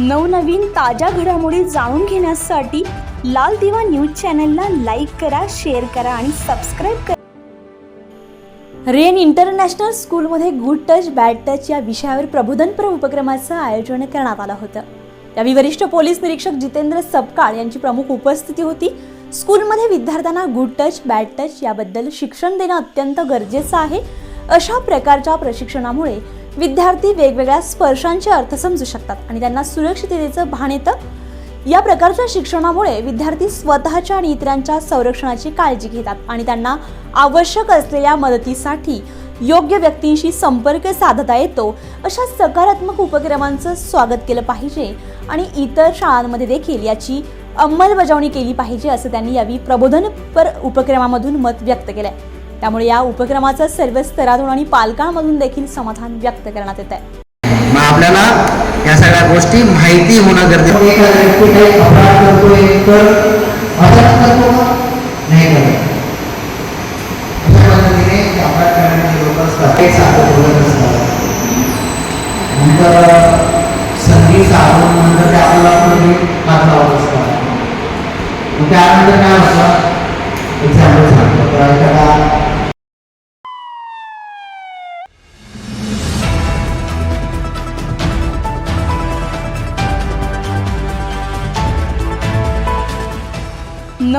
नवनवीन ताज्या घडामोडी जाणून घेण्यासाठी लाल दिवा न्यूज चॅनलला लाईक करा शेअर करा आणि सबस्क्राईब करा. रेन इंटरनॅशनल स्कूलमध्ये गुड टच बॅड टच या विषयावर प्रबोधनपर उपक्रमाचं आयोजन करण्यात आलं होतं. यावेळी वरिष्ठ पोलीस निरीक्षक जितेंद्र सपकाळ यांची प्रमुख उपस्थिती होती. स्कूलमध्ये विद्यार्थ्यांना गुड टच बॅड टच याबद्दल शिक्षण देणं अत्यंत गरजेचं आहे. अशा प्रकारच्या प्रशिक्षणामुळे विद्यार्थी वेगवेगळ्या स्पर्शांचे अर्थ समजू शकतात आणि त्यांना सुरक्षिततेचं भान येतं. या प्रकारच्या शिक्षणामुळे विद्यार्थी स्वतःच्या आणि इतरांच्या संरक्षणाची काळजी घेतात आणि त्यांना आवश्यक असलेल्या मदतीसाठी योग्य व्यक्तींशी संपर्क साधता येतो. अशा सकारात्मक उपक्रमांचं स्वागत केलं पाहिजे आणि इतर शाळांमध्ये देखील याची अंमलबजावणी केली पाहिजे असं त्यांनी यावेळी प्रबोधनपर उपक्रमामधून मत व्यक्त केलं आहे त्यामुळे या उपक्रमाचं सर्व स्तरातून आणि पालकांमधून देखील समाधान व्यक्त करण्यात येत आहे. मग आपल्याला या सगळ्या गोष्टी माहिती होणं गरजेचं नंतर ते आपल्याला पूर्वी हात लावत असतात मग त्यानंतर काय होतं? एक्झाम्पल सांगतो. तर एखादा